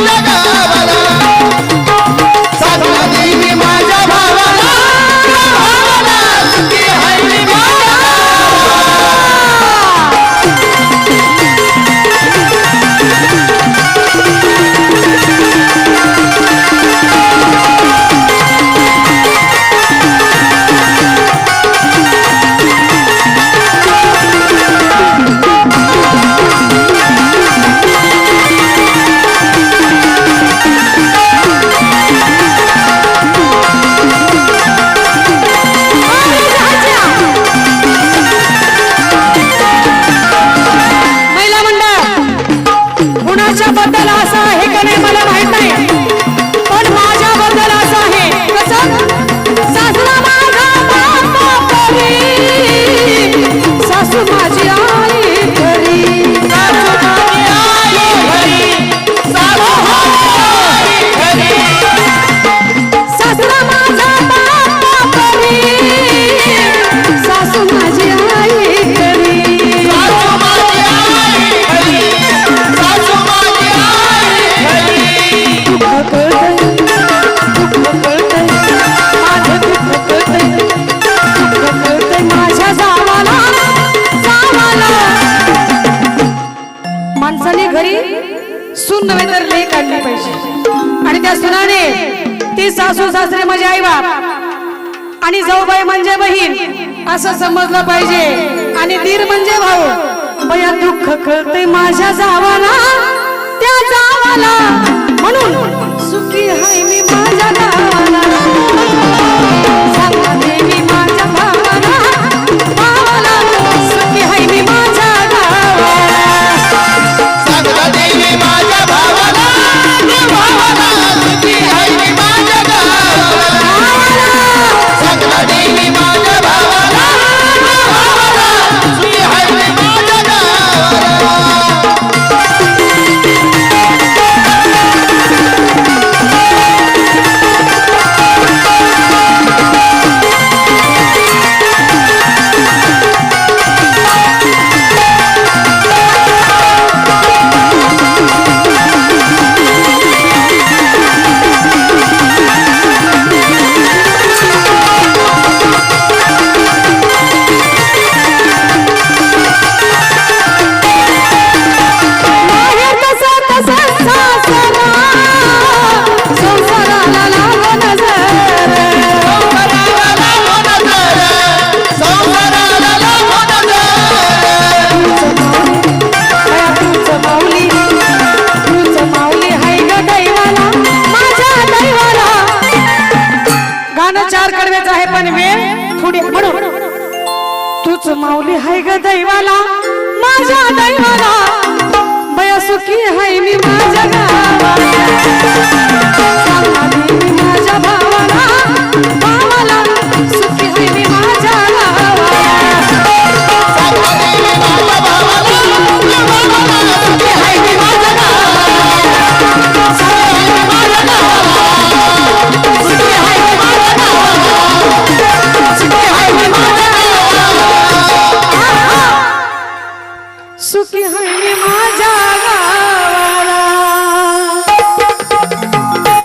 Lord. आणि त्या सुनाने ती सासू सासरे म्हणजे आई बाप आणि जाऊबाई म्हणजे बहीण. असं समजलं पाहिजे. आणि दीर म्हणजे भाऊ. बया दुःख कळतंय माझ्या जावाला. त्या जावाला. म्हणून विचार करवेच आहे पण वेळ थोडी म्हणून. तूच माऊली हाय ग दैवाला माझ्या दैवाला. बया सुखी हाय मी माझ्या सुखी हणी माझ्या